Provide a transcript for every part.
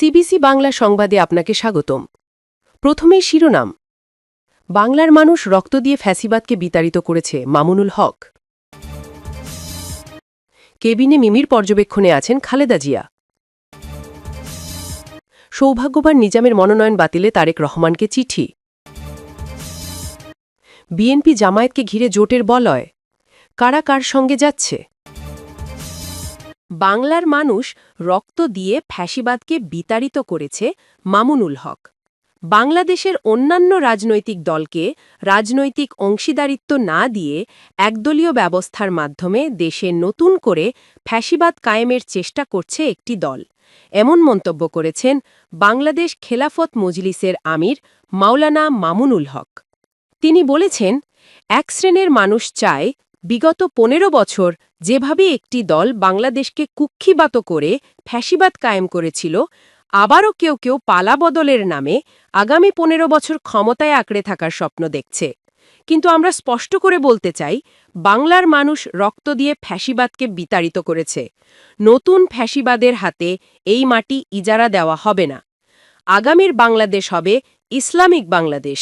CBC Bangla সংবাদে আপনাকে স্বাগতম। প্রথমেই শিরোনাম। বাংলার মানুষ রক্ত দিয়ে ফ্যাসিবাদকে বিতাড়িত করেছে মামুনুল হক। কেবিনে মিমির পর্যবেক্ষণে আছেন খালেদা জিয়া। সৌভাগ্যবান নিজামের মনোনয়ন বাতিলে তারেক রহমানকে চিঠি। বিএনপি জামায়াতকে ঘিরে জোটের বলয়। কারা কার সঙ্গে যাচ্ছে? বাংলার মানুষ রক্ত দিয়ে ফ্যাসিবাদকে বিতাড়িত করেছে মামুনুল হক। বাংলাদেশের অন্যান্য রাজনৈতিক দলকে রাজনৈতিক অংশীদারিত্ব না দিয়ে একদলীয় ব্যবস্থার মাধ্যমে দেশে নতুন করে ফ্যাসিবাদ কায়েমের চেষ্টা করছে একটি দল। এমন মন্তব্য করেছেন বাংলাদেশ খেলাফত মজলিসের আমির মাওলানা মামুনুল হক। তিনি বলেছেন, এক শ্রেণির মানুষ চায় বিগত পনেরো বছর যেভাবে একটি দল বাংলাদেশকে কুক্ষিবাত করে ফ্যাসিবাদ কায়েম করেছিল, আবারও কেউ কেউ পালা বদলের নামে আগামী পনেরো বছর ক্ষমতায় আঁকড়ে থাকার স্বপ্ন দেখছে। কিন্তু আমরা স্পষ্ট করে বলতে চাই, বাংলার মানুষ রক্ত দিয়ে ফ্যাসিবাদকে বিতাড়িত করেছে। নতুন ফ্যাসিবাদের হাতে এই মাটি ইজারা দেওয়া হবে না। আগামীর বাংলাদেশ হবে ইসলামিক বাংলাদেশ।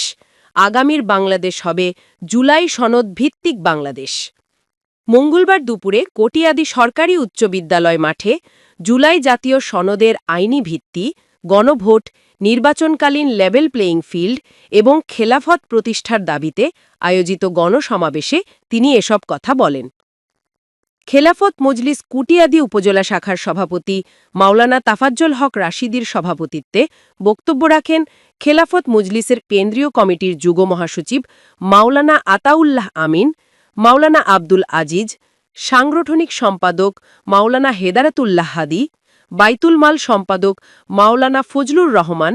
আগামীর বাংলাদেশ হবে জুলাই সনদ ভিত্তিক বাংলাদেশ। মঙ্গলবার দুপুরে কটিয়াদি সরকারি উচ্চ বিদ্যালয় মাঠে জুলাই জাতীয় সনদের আইনি ভিত্তি, গণভোট, নির্বাচনকালীন লেভেল প্লেয়িং ফিল্ড এবং খেলাফত প্রতিষ্ঠার দাবিতে আয়োজিত গণসমাবেশে তিনি এসব কথা বলেন। খেলাফত মজলিস কুটিয়াদি উপজেলা শাখার সভাপতি মাওলানা তাফাজ্জল হক রাশিদির সভাপতিত্বে বক্তব্য রাখেন খেলাফত মজলিসের কেন্দ্রীয় কমিটির যুগ মহাসচিব মাওলানা আতাউল্লাহ আমিন মাওলানা আব্দুল আজিজ, সাংগঠনিক সম্পাদক মাওলানা হেদারাতুল্লাহ হাদি, বাইতুল মাল সম্পাদক মাওলানা ফজলুর রহমান,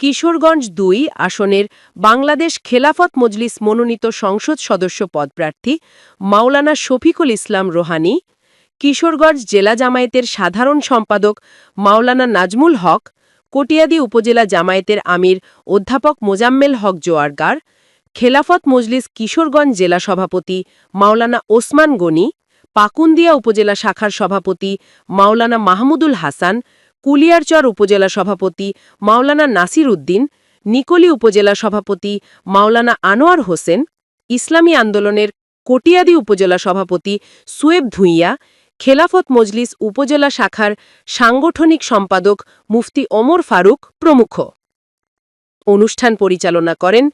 কিশোরগঞ্জ দুই আসনের বাংলাদেশ খেলাফত মজলিস মনোনীত সংসদ সদস্য পদপ্রার্থী মাওলানা শফিকুল ইসলাম রোহানি, কিশোরগঞ্জ জেলা জামায়াতের সাধারণ সম্পাদক মাওলানা নাজমুল হক, কটিয়াদি উপজেলা জামায়াতের আমির অধ্যাপক মোজাম্মেল হক জোয়ারগার খেলাফত মজলিস কিশোরগঞ্জ জেলা সভাপতি মাওলানা ওসমান গনি, পাকুন্দিয়া উপজেলা শাখার সভাপতি মাওলানা মাহমুদুল হাসান, কুলিয়ারচর উপজেলা সভাপতি মাওলানা নাসির উদ্দিন, নিকলি উপজেলা সভাপতি মাওলানা আনোয়ার হোসেন, ইসলামী আন্দোলনের কটিয়াদি উপজেলা সভাপতি সুয়েব ধুইয়া, খেলাফত মজলিস উপজেলা শাখার সাংগঠনিক সম্পাদক মুফতি ওমর ফারুক প্রমুখ। অনুষ্ঠান পরিচালনা করেন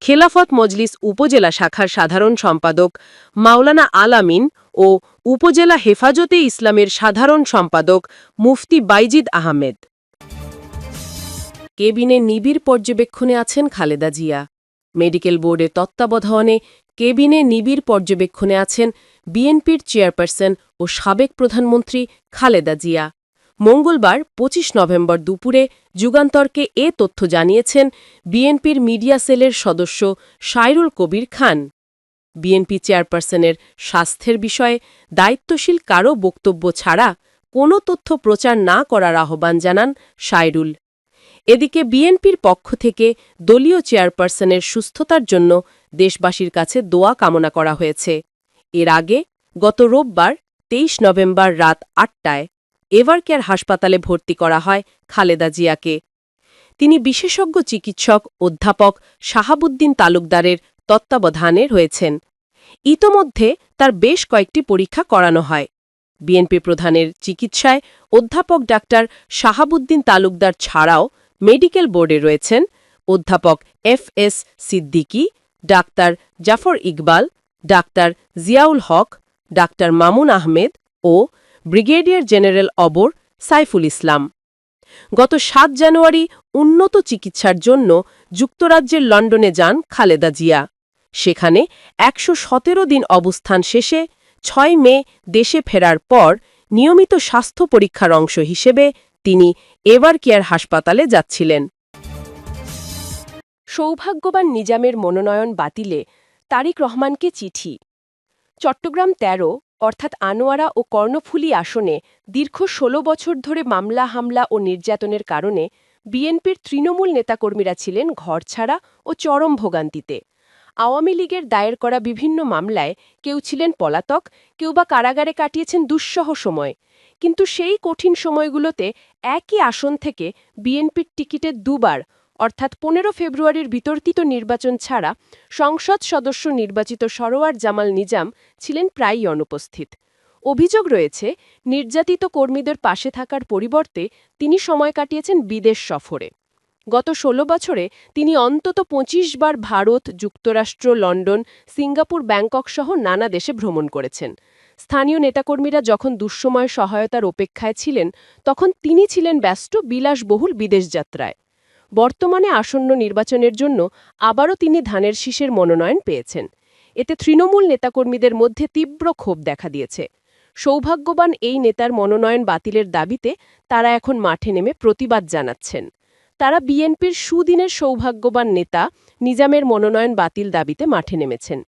খেলাফত মজলিস উপজেলা শাখার সাধারণ সম্পাদক মাওলানা আলামিন ও উপজেলা হেফাজতে ইসলামের সাধারণ সম্পাদক মুফতি বাইজিদ আহমেদ। কেবিনে নিবিড় পর্যবেক্ষণে আছেন খালেদা জিয়া। মেডিকেল বোর্ডের তত্ত্বাবধানে কেবিনে নিবিড় পর্যবেক্ষণে আছেন বিএনপির চেয়ারপারসন ও সাবেক প্রধানমন্ত্রী খালেদা জিয়া। মঙ্গলবার ২৫ নভেম্বর দুপুরে যুগান্তরকে এ তথ্য জানিয়েছেন বিএনপির মিডিয়া সেলের সদস্য সাইরুল কবির খান। বিএনপি চেয়ারপারসনের স্বাস্থ্যের বিষয়ে দায়িত্বশীল কারও বক্তব্য ছাড়া কোনো তথ্য প্রচার না করার আহ্বান জানান সাইরুল এদিকে বিএনপির পক্ষ থেকে দলীয় চেয়ারপারসনের সুস্থতার জন্য দেশবাসীর কাছে দোয়া কামনা করা হয়েছে। এর আগে গত রোববার তেইশ নভেম্বর রাত আটটায় এভারকেয়ার হাসপাতালে ভর্তি করা হয় খালেদা জিয়াকে। তিনি বিশেষজ্ঞ চিকিৎসক, অধ্যাপক শাহাবুদ্দিন তালুকদারের তত্ত্বাবধানে রয়েছেন। ইতোমধ্যে তার বেশ কয়েকটি পরীক্ষা করানো হয়। বিএনপি প্রধানের চিকিৎসায় অধ্যাপক ডাক্তার শাহাবুদ্দিন তালুকদার ছাড়াও মেডিকেল বোর্ডে রয়েছেন অধ্যাপক F S Siddiqui, doctor Jafar Iqbal, doctor Ziaul Haque, doctor Mamun Ahmed ও ব্রিগেডিয়ার জেনারেল অবর সাইফুল ইসলাম। গত সাত জানুয়ারি উন্নত চিকিৎসার জন্য যুক্তরাজ্যের লন্ডনে যান খালেদা জিয়া। সেখানে একশো সতেরো দিন অবস্থান শেষে ছয় মে দেশে ফেরার পর নিয়মিত স্বাস্থ্য পরীক্ষার অংশ হিসেবে তিনি এভার কেয়ার হাসপাতালে যাচ্ছিলেন। সৌভাগ্যবান নিজামের মনোনয়ন বাতিলে তারিক রহমানকে চিঠি। চট্টগ্রাম ১৩ অর্থাৎ আনোয়ারা ও কর্ণফুলী আসনে দীর্ঘ ১৬ বছর ধরে মামলা, হামলা ও নির্যাতনের কারণে বিএনপির তৃণমূল নেতাকর্মীরা ছিলেন ঘরছাড়া ও চরম ভোগান্তিতে। আওয়ামী লীগের দায়ের করা বিভিন্ন মামলায় কেউ ছিলেন পলাতক, কেউ বা কারাগারে কাটিয়েছেন দুঃসহ সময়। কিন্তু সেই কঠিন সময়গুলোতে একই আসন থেকে বিএনপির টিকিটে দুবার অর্থাৎ পনেরো ফেব্রুয়ারির বিতর্কিত নির্বাচন ছাড়া সংসদ সদস্য নির্বাচিত সরোয়ার জামাল নিজাম ছিলেন প্রায়ই অনুপস্থিত। অভিযোগ রয়েছে, নির্যাতিত কর্মীদের পাশে থাকার পরিবর্তে তিনি সময় কাটিয়েছেন বিদেশ সফরে। গত ১৬ বছরে তিনি অন্তত ২৫ বার ভারত, যুক্তরাষ্ট্র, লন্ডন, সিঙ্গাপুর, ব্যাংকক সহ নানা দেশে ভ্রমণ করেছেন। স্থানীয় নেতাকর্মীরা যখন দুঃসময় সহায়তার অপেক্ষায় ছিলেন, তখন তিনি ছিলেন ব্যস্ত, বিলাসবহুল বিদেশ যাত্রায়। বর্তমানে আসন্ন নির্বাচনের জন্য আবারও তিনি ধানের শীষের মনোনয়ন পেয়েছেন। এতে তৃণমূল নেতাকর্মীদের মধ্যে তীব্র ক্ষোভ দেখা দিয়েছে। সৌভাগ্যবান এই নেতার মনোনয়ন বাতিলের দাবিতে তারা এখন মাঠে নেমে প্রতিবাদ জানাচ্ছেন। তারা বিএনপির সুদিনের সৌভাগ্যবান নেতা নিজামের মনোনয়ন বাতিল দাবিতে মাঠে নেমেছেন।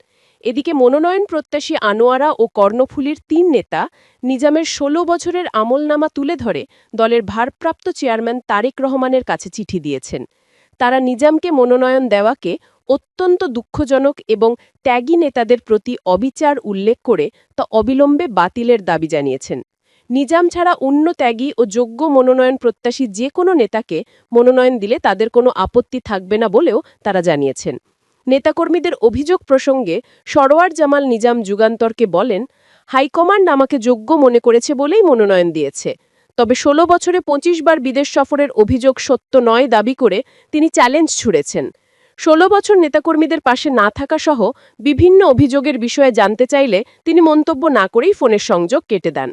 এদিকে মনোনয়ন প্রত্যাশী আনোয়ারা ও কর্ণফুলীর তিন নেতা নিজামের ১৬ বছরের আমলনামা তুলে ধরে দলের ভারপ্রাপ্ত চেয়ারম্যান তারেক রহমানের কাছে চিঠি দিয়েছেন। তারা নিজামকে মনোনয়ন দেওয়াকে অত্যন্ত দুঃখজনক এবং ত্যাগী নেতাদের প্রতি অবিচার উল্লেখ করে তা অবিলম্বে বাতিলের দাবি জানিয়েছেন। নিজাম ছাড়া অন্য ত্যাগী ও যোগ্য মনোনয়ন প্রত্যাশী যে কোনো নেতাকে মনোনয়ন দিলে তাদের কোনো আপত্তি থাকবে না বলেও তারা জানিয়েছেন। নেতাকর্মীদের অভিযোগ প্রসঙ্গে সরোয়ার জামাল নিজাম যুগান্তরকে বলেন, হাইকমান্ড আমাকে যোগ্য মনে করেছে বলেই মনোনয়ন দিয়েছে। তবে ১৬ বছরে ২৫ বার বিদেশ সফরের অভিযোগ সত্য নয় দাবি করে তিনি চ্যালেঞ্জ ছুড়েছেন। ১৬ বছর নেতাকর্মীদের পাশে না থাকা সহ বিভিন্ন অভিযোগের বিষয়ে জানতে চাইলে তিনি মন্তব্য না করেই ফোনের সংযোগ কেটে দেন।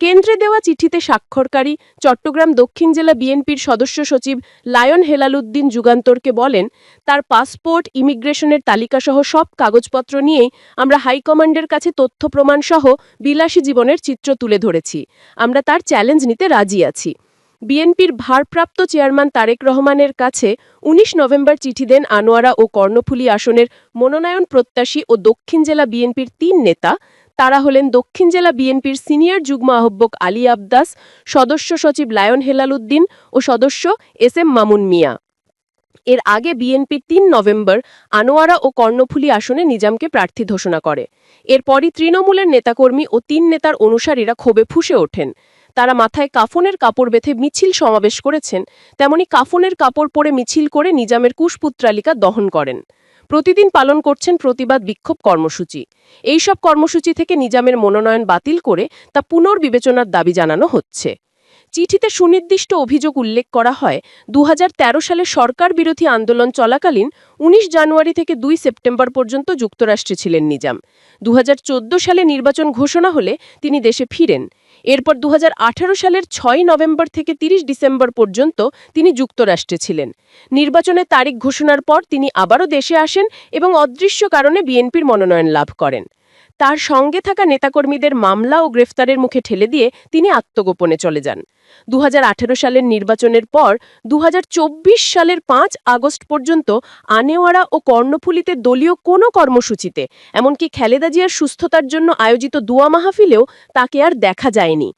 কেন্দ্রে দেওয়া চিঠিতে স্বাক্ষরকারী চট্টগ্রাম দক্ষিণ জেলা বিএনপির সদস্য সচিব লায়ন হেলালুদ্দিন যুগান্তরকে বলেন, তার পাসপোর্ট, ইমিগ্রেশনের তালিকাসহ সব কাগজপত্র নিয়েই আমরা হাইকমান্ডের কাছে তথ্য প্রমাণসহ বিলাসী জীবনের চিত্র তুলে ধরেছি। আমরা তার চ্যালেঞ্জ নিতে রাজি আছি। বিএনপির ভারপ্রাপ্ত চেয়ারম্যান তারেক রহমানের কাছে ১৯ নভেম্বর চিঠি দেন আনোয়ারা ও কর্ণফুলী আসনের মনোনয়ন প্রত্যাশী ও দক্ষিণ জেলা বিএনপির তিন নেতা তারা হলেন দক্ষিণ জেলা বিএনপির সিনিয়র যুগ্ম আহ্বক আলী আবদাস, সদস্য সচিব লায়ন হেলালুদ্দিন ও সদস্য এস এম মামুন মিয়া। এর আগে বিএনপির তিন নভেম্বর আনোয়ারা ও কর্ণফুলী আসনে নিজামকে প্রার্থী ঘোষণা করে। এরপরই তৃণমূলের নেতাকর্মী ও তিন নেতার অনুসারীরা ক্ষোভে ফুসে ওঠেন। তারা মাথায় কাফনের কাপড় বেঁধে মিছিল সমাবেশ করেছেন, তেমনি কাফনের কাপড় পরে মিছিল করে নিজামের কুশপুত্রালিকা দহন করেন। প্রতিদিন পালন করছেন প্রতিবাদ বিক্ষোভ কর্মসূচি। এই সব কর্মসূচি থেকে নিজামের মনোনয়ন বাতিল করে তা পুনর্বিবেচনার দাবি জানানো হচ্ছে। চিঠিতে সুনির্দিষ্ট অভিযোগ উল্লেখ করা হয় দু হাজার তেরো সালে সরকার বিরোধী আন্দোলন চলাকালীন ১৯ জানুয়ারি থেকে দুই সেপ্টেম্বর পর্যন্ত যুক্তরাষ্ট্রে ছিলেন নিজাম। দু হাজার চোদ্দ সালে নির্বাচন ঘোষণা হলে তিনি দেশে ফিরেন। এরপর দু হাজার আঠেরো সালের ছয় নভেম্বর থেকে ৩০ ডিসেম্বর পর্যন্ত তিনি যুক্তরাষ্ট্রে ছিলেন। নির্বাচনে তারিখ ঘোষণার পর তিনি আবারও দেশে আসেন এবং অদৃশ্য কারণে বিএনপির মনোনয়ন লাভ করেন। তার সঙ্গে থাকা নেতাকর্মীদের মামলা ও গ্রেফতারের মুখে ঠেলে দিয়ে তিনি আত্মগোপনে চলে যান। দু হাজার আঠেরো সালের নির্বাচনের পর দু হাজার চব্বিশ সালের পাঁচ আগস্ট পর্যন্ত আনেওয়ারা ও কর্ণফুলিতে দলীয় কোনো কর্মসূচিতে, এমনকি খালেদা জিয়ার সুস্থতার জন্য আয়োজিত দুয়া মাহফিলেও তাকে আর দেখা যায়নি।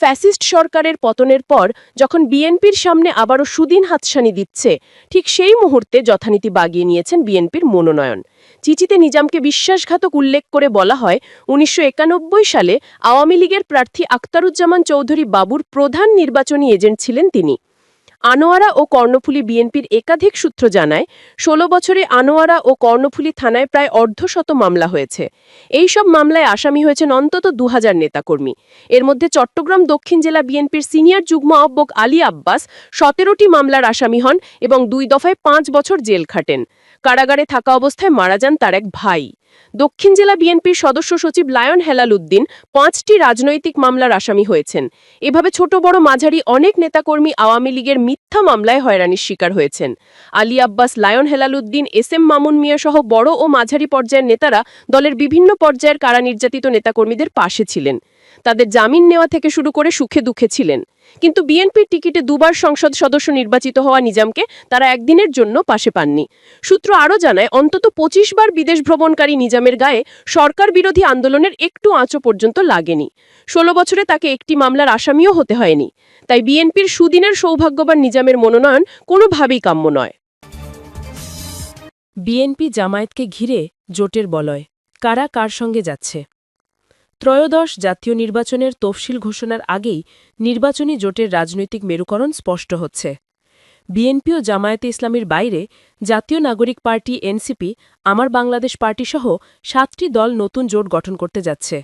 ফ্যাসিস্ট সরকারের পতনের পর যখন বিএনপির সামনে আবারও সুদিন হাতসানি দিচ্ছে, ঠিক সেই মুহূর্তে যথানীতি বাগিয়ে নিয়েছেন বিএনপির মনোনয়ন। চিঠিতে নিজামকে বিশ্বাসঘাতক উল্লেখ করে বলা হয়, উনিশশো একানব্বই সালে আওয়ামী লীগের প্রার্থী আক্তারুজ্জামান চৌধুরী বাবুর প্রধান নির্বাচনী এজেন্ট ছিলেন তিনি। আনোয়ারা ও কর্ণফুলী বিএনপির একাধিক সূত্র জানায় ১৬ বছরে আনোয়ারা ও কর্ণফুলী থানায় প্রায় অর্ধশত মামলা হয়েছে। এই সব মামলায় আসামি হয়েছেন অন্তত দু হাজার নেতাকর্মী। এর মধ্যে চট্টগ্রাম দক্ষিণ জেলা বিএনপির সিনিয়র যুগ্ম আহ্বক আলী আব্বাস সতেরোটি মামলার আসামি হন এবং দুই দফায় পাঁচ বছর জেল খাটেন। কারাগারে থাকা অবস্থায় মারা যান তার এক ভাই। দক্ষিণ জেলা বিএনপির সদস্য সচিব লায়ন হেলালুদ্দিন পাঁচটি রাজনৈতিক মামলার আসামি হয়েছেন। এভাবে ছোট বড় মাঝারি অনেক নেতাকর্মী আওয়ামী লীগের মিথ্যা মামলায় হয়রানির শিকার হয়েছেন। Ali Abbas, lion Helaluddin, S M Mamun Mia সহ বড় ও মাঝারি পর্যায়ের নেতারা দলের বিভিন্ন পর্যায়ের কারা নির্যাতিত নেতাকর্মীদের পাশে ছিলেন। তাদের জামিন নেওয়া থেকে শুরু করে সুখে দুঃখে ছিলেন। কিন্তু বিএনপির টিকিটে দুবার সংসদ সদস্য নির্বাচিত হওয়া নিজামকে তারা একদিনের জন্য পাশে পাননি। সূত্র আরও জানায়, অন্তত পঁচিশ বার বিদেশ ভ্রমণকারী নিজামের গায়ে সরকার বিরোধী আন্দোলনের একটু আঁচও পর্যন্ত লাগেনি। ষোলো বছরে তাকে একটি মামলার আসামিও হতে হয়নি। তাই বিএনপির সুদিনের সৌভাগ্যবান নিজামের মনোনয়ন কোনোভাবেই কাম্য নয়। বিএনপি জামায়াতকে ঘিরে জোটের বলয়। কারা কার সঙ্গে যাচ্ছে? ত্রয়োদশ জাতীয় নির্বাচনের তফসিল ঘোষণার আগেই নির্বাচনী জোটের রাজনৈতিক মেরুকরণ স্পষ্ট হচ্ছে। বিএনপি ও জামায়াতে ইসলামীর বাইরে জাতীয় নাগরিক পার্টি, এনসিপি, আমার বাংলাদেশ পার্টিসহ সাতটি দল নতুন জোট গঠন করতে যাচ্ছে।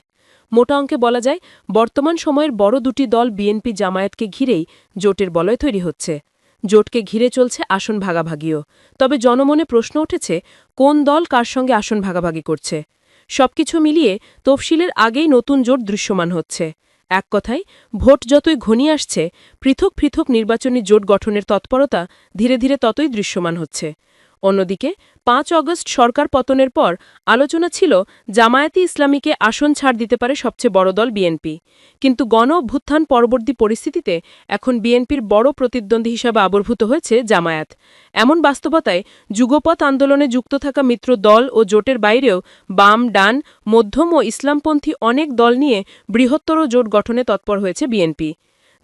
মোটা অঙ্কে বলা যায়, বর্তমান সময়ের বড় দুটি দল বিএনপি জামায়াতকে ঘিরেই জোটের বলয় তৈরি হচ্ছে। জোটকে ঘিরে চলছে আসন ভাগাভাগিও। তবে জনমনে প্রশ্ন উঠেছে, কোন দল কার সঙ্গে আসন ভাগাভাগি করছে? সবকিছু মিলিয়ে তফসিলের আগেই নতুন জোট দৃশ্যমান হচ্ছে। এক কথায়, ভোট যতই ঘনিয়ে আসছে, পৃথক পৃথক নির্বাচনী জোট গঠনের তৎপরতা ধীরে ধীরে ততই দৃশ্যমান হচ্ছে। অন্যদিকে, পাঁচ অগস্ট সরকার পতনের পর আলোচনা ছিল জামায়াতি ইসলামীকে আসন ছাড় দিতে পারে সবচেয়ে বড় দল বিএনপি। কিন্তু গণ অভ্যুত্থান পরবর্তী পরিস্থিতিতে এখন বিএনপির বড় প্রতিদ্বন্দ্বী হিসাবে আবির্ভূত হয়েছে জামায়াত। এমন বাস্তবতায় যুগপথ আন্দোলনে যুক্ত থাকা মিত্র দল ও জোটের বাইরেও বাম, ডান, মধ্যম ও ইসলামপন্থী অনেক দল নিয়ে বৃহত্তর জোট গঠনে তৎপর হয়েছে বিএনপি।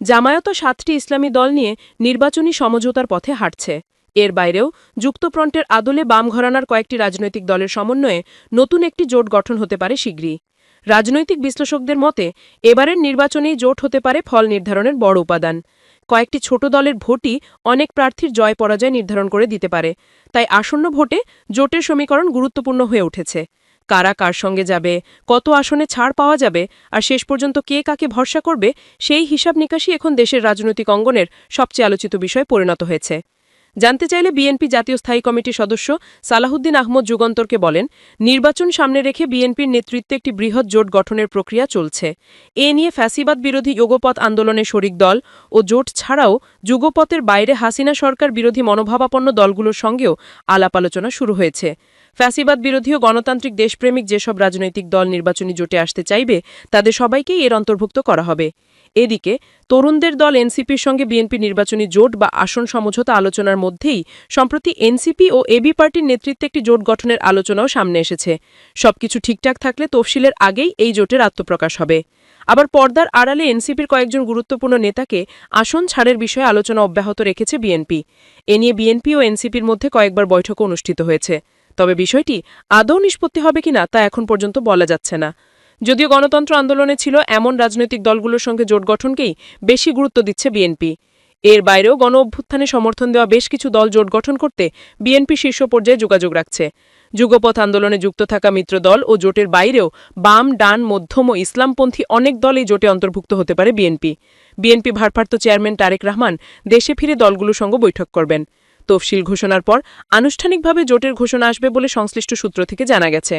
জামায়াত সাতটি ইসলামী দল নিয়ে নির্বাচনী সমঝোতার পথে হাঁটছে। এর বাইরেও যুক্তফ্রন্টের আদলে বাম ঘরানার কয়েকটি রাজনৈতিক দলের সমন্বয়ে নতুন একটি জোট গঠন হতে পারে শীঘ্রই রাজনৈতিক বিশ্লেষকদের মতে, এবারের নির্বাচনেই জোট হতে পারে ফল নির্ধারণের বড় উপাদান। কয়েকটি ছোট দলের ভোটই অনেক প্রার্থীর জয় পরাজয় নির্ধারণ করে দিতে পারে। তাই আসন্ন ভোটে জোটের সমীকরণ গুরুত্বপূর্ণ হয়ে উঠেছে। কারা কার সঙ্গে যাবে, কত আসনে ছাড় পাওয়া যাবে, আর শেষ পর্যন্ত কে কাকে ভরসা করবে, সেই হিসাব নিকাশই এখন দেশের রাজনৈতিক অঙ্গনের সবচেয়ে আলোচিত বিষয় পরিণত হয়েছে। জানতে চাইলে বিএনপি জাতীয় স্থায়ী কমিটির সদস্য সালাহুদ্দিন আহমদ যুগন্তরকে বলেন, নির্বাচন সামনে রেখে বিএনপির নেতৃত্বে একটি বৃহৎ জোট গঠনের প্রক্রিয়া চলছে। এ নিয়ে ফ্যাসিবাদ বিরোধী যুগপথ আন্দোলনে শরিক দল ও জোট ছাড়াও যুগপথের বাইরে হাসিনা সরকার বিরোধী মনোভাবাপন্ন দলগুলোর সঙ্গেও আলাপ আলোচনা শুরু হয়েছে। ফ্যাসিবাদ বিরোধী ও গণতান্ত্রিক দেশপ্রেমিক যেসব রাজনৈতিক দল নির্বাচনী জোটে আসতে চাইবে, তাদের সবাইকেই এর অন্তর্ভুক্ত করা হবে। এদিকে, তরুণদের দল এনসিপির সঙ্গে বিএনপি নির্বাচনী জোট বা আসন সমঝোতা আলোচনার মধ্যেই সম্প্রতি এনসিপি ও এবি পার্টির নেতৃত্বে একটি জোট গঠনের আলোচনাও সামনে এসেছে। সবকিছু ঠিকঠাক থাকলে তফসিলের আগেই এই জোটের আত্মপ্রকাশ হবে। আবার পর্দার আড়ালে এনসিপির কয়েকজন গুরুত্বপূর্ণ নেতাকে আসন ছাড়ের বিষয়ে আলোচনা অব্যাহত রেখেছে বিএনপি। এ নিয়ে বিএনপি ও এনসিপির মধ্যে কয়েকবার বৈঠকও অনুষ্ঠিত হয়েছে। তবে বিষয়টি আদৌ নিষ্পত্তি হবে কিনা তা এখন পর্যন্ত বলা যাচ্ছে না। যদিও গণতন্ত্র আন্দোলনে ছিল এমন রাজনৈতিক দলগুলোর সঙ্গে জোট গঠনকেই বেশি গুরুত্ব দিচ্ছে বিএনপি। এর বাইরেও গণ অভ্যুত্থানে সমর্থন দেওয়া বেশ কিছু দল জোট গঠন করতে বিএনপি শীর্ষ পর্যায়ে যোগাযোগ রাখছে। যুগপথ আন্দোলনে যুক্ত থাকা মিত্র দল ও জোটের বাইরেও বাম, ডান, মধ্যম ও ইসলামপন্থী অনেক দল এই জোটে অন্তর্ভুক্ত হতে পারে বিএনপি। বিএনপি ভারপ্রাপ্ত চেয়ারম্যান তারেক রহমান দেশে ফিরে দলগুলোর সঙ্গে বৈঠক করবেন। তফসিল ঘোষণার পর আনুষ্ঠানিকভাবে জোটের ঘোষণা আসবে বলে সংশ্লিষ্ট সূত্র থেকে জানা গেছে।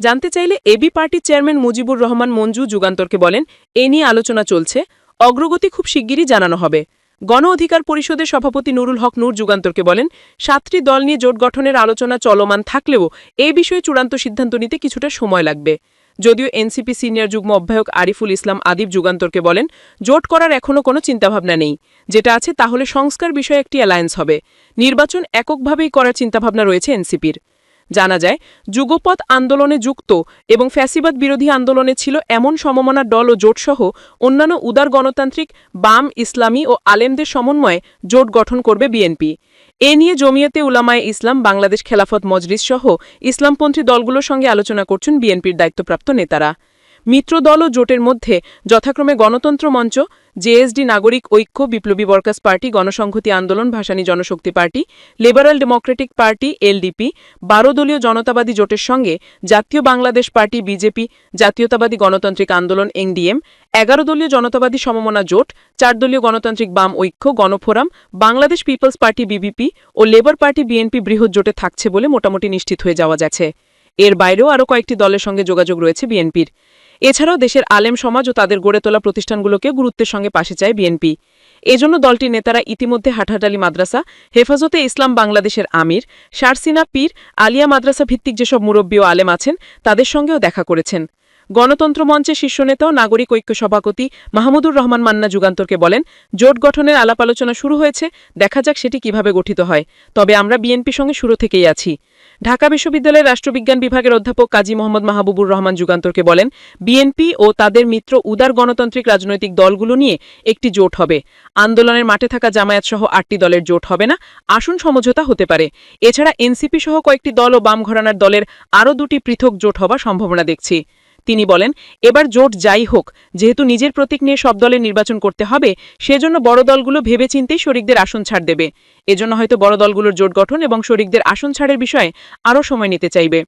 জানতে চাইলে এবি পার্টির চেয়ারম্যান মুজিবুর রহমান মঞ্জু যুগান্তরকে বলেন, এ নিয়ে আলোচনা চলছে। অগ্রগতি খুব শিগগিরই জানানো হবে। গণ অধিকার পরিষদের সভাপতি নুরুল হক নূর যুগান্তরকে বলেন, সাতটি দল নিয়ে জোট গঠনের আলোচনা চলমান থাকলেও এ বিষয়ে চূড়ান্ত সিদ্ধান্ত নিতে কিছুটা সময় লাগবে। যদিও এনসিপি সিনিয়র যুগ্ম অভ্যায়ক আরিফুল ইসলাম আদিব যুগান্তরকে বলেন, জোট করার এখনও কোনো চিন্তাভাবনা নেই। যেটা আছে তাহলে সংস্কার বিষয়ে একটি অ্যালায়েন্স হবে। নির্বাচন এককভাবেই করার চিন্তাভাবনা রয়েছে এনসিপির। জানা যায় যুগপথ আন্দোলনে যুক্ত এবং ফ্যাসিবাদ বিরোধী আন্দোলনে ছিল এমন সমমনার দল ও জোটসহ অন্যান্য উদার গণতান্ত্রিক, বাম, ইসলামী ও আলেমদের সমন্বয়ে জোট গঠন করবে বিএনপি। এ নিয়ে জমিয়তে উলামায় ইসলাম, বাংলাদেশ খেলাফত মজলিস সহ ইসলামপন্থী দলগুলোর সঙ্গে আলোচনা করছেন বিএনপির দায়িত্বপ্রাপ্ত নেতারা। মিত্র দল ও জোটের মধ্যে যথাক্রমে গণতন্ত্র মঞ্চ জেএসডি নাগরিক ঐক্য, বিপ্লবী workers party, Ganosamhati Andolan, Bhashani Janashakti party, liberal democratic party LDP বারো দলীয় জনতাবাদী জোটের সঙ্গে জাতীয় বাংলাদেশ পার্টি বিজেপি জাতীয়তাবাদী গণতান্ত্রিক আন্দোলন এনডিএম এগারো দলীয় জনতাবাদী সমমনা জোট, চার দলীয় গণতান্ত্রিক বাম ঐক্য, Gano Forum, Bangladesh people's party BBP ও লেবার পার্টি বিএনপি বৃহৎ জোটে থাকছে বলে মোটামুটি নিশ্চিত হয়ে যাওয়া যাচ্ছে এর বাইরেও আরও কয়েকটি দলের সঙ্গে যোগাযোগ রয়েছে বিএনপির এছাড়াও দেশের আলেম সমাজ ও তাদের গড়ে তোলা প্রতিষ্ঠানগুলোকে গুরুত্বের সঙ্গে পাশে চায় বিএনপি। এজন্য দলটির নেতারা ইতিমধ্যে হাটহাটালি মাদ্রাসা, হেফাজতে ইসলাম বাংলাদেশের আমির, শারসিনা পীর, আলিয়া মাদ্রাসা ভিত্তিক যেসব মুরব্বী ও আলেম আছেন, তাদের সঙ্গেও দেখা করেছেন। গণতন্ত্র মঞ্চের শীর্ষ নেতা ও নাগরিক ঐক্য সভাপতি মাহমুদুর রহমান মান্না যুগান্তরকে বলেন, জোট গঠনের আলাপ আলোচনা শুরু হয়েছে, দেখা যাক সেটি কীভাবে গঠিত হয়। তবে আমরা বিএনপির সঙ্গে শুরু থেকেই আছি। ঢাকা বিশ্ববিদ্যালয়ের রাষ্ট্রবিজ্ঞান বিভাগের অধ্যাপক কাজী মোহাম্মদ মাহবুবুর রহমান যুগান্তরকে বলেন, বিএনপি ও তাদের মিত্র উদার গণতান্ত্রিক রাজনৈতিক দলগুলো নিয়ে একটি জোট হবে। আন্দোলনের মাঠে থাকা জামায়াত সহ আটটি দলের জোট হবে না, আসন সমঝোতা হতে পারে। এছাড়া এনসিপি সহ কয়েকটি দল ও বাম ঘরানার দলের আরও দুটি পৃথক জোট হবার সম্ভাবনা দেখছি। তিনি বলেন, এবার জোট যাই হোক, যেহেতু নিজের প্রতীক নিয়ে সব দলের নির্বাচন করতে হবে, সেজন্য বড় দলগুলো ভেবেচিন্তেই শরিকদের আসন ছাড় দেবে। এজন্য হয়তো বড় দলগুলোর জোট গঠন এবং শরিকদের আসন ছাড়ের বিষয়ে আরও সময় নিতে চাইবে।